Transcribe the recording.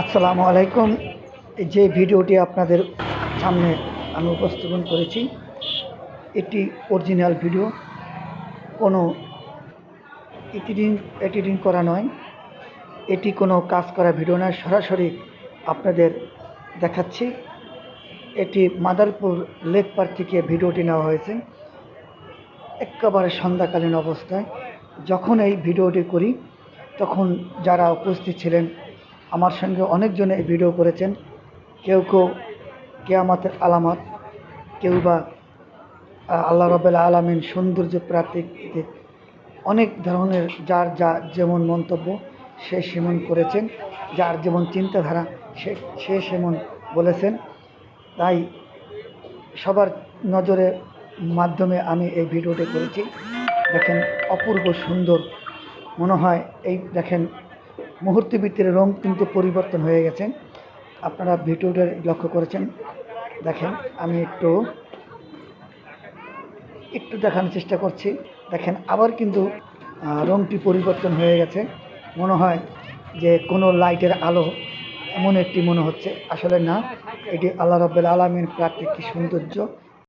আসসালামু আলাইকুম। যে ভিডিওটি আপনাদের সামনে আমি উপস্থাপন করেছি, এটি অরিজিনাল ভিডিও কোনো এডিটিং এডিটিং করা নয়। এটি কোনো কাজ করা ভিডিও নয়। সরাসরি আপনাদের দেখাচ্ছি। এটি মাদারপুর লেক পার থেকে ভিডিওটি নেওয়া হয়েছে। একেবারে সন্ধ্যাকালীন অবস্থায়। যখন এই ভিডিওটি করি, তখন যারা উপস্থিত ছিলেন আমার সঙ্গে অনেকজনে এই ভিডিও করেছেন। কেউ কেউ কেয়ামাতের আলামত, কেউ বা আল্লাহ রবেল আলমিন সৌন্দর্য প্রাতিক অনেক ধরনের যার যা যেমন মন্তব্য সে সেমন করেছেন, যার যেমন চিন্তাধারা সে সে সেমন বলেছেন। তাই সবার নজরের মাধ্যমে আমি এই ভিডিওটি করেছি। দেখেন অপূর্ব সুন্দর মনে হয় এই দেখেন মুহূর্তে ভিতরে রং কিন্তু পরিবর্তন হয়ে গেছে। আপনারা ভিডিওটা লক্ষ্য করেছেন। দেখেন, আমি একটু একটু দেখানোর চেষ্টা করছি। দেখেন, আবার কিন্তু রংটি পরিবর্তন হয়ে গেছে। মনে হয় যে কোনো লাইটের আলো এমন একটি মনে হচ্ছে। আসলে না, এটি আল্লাহ রব্বুল আলমীর প্রাকৃতিক সৌন্দর্য।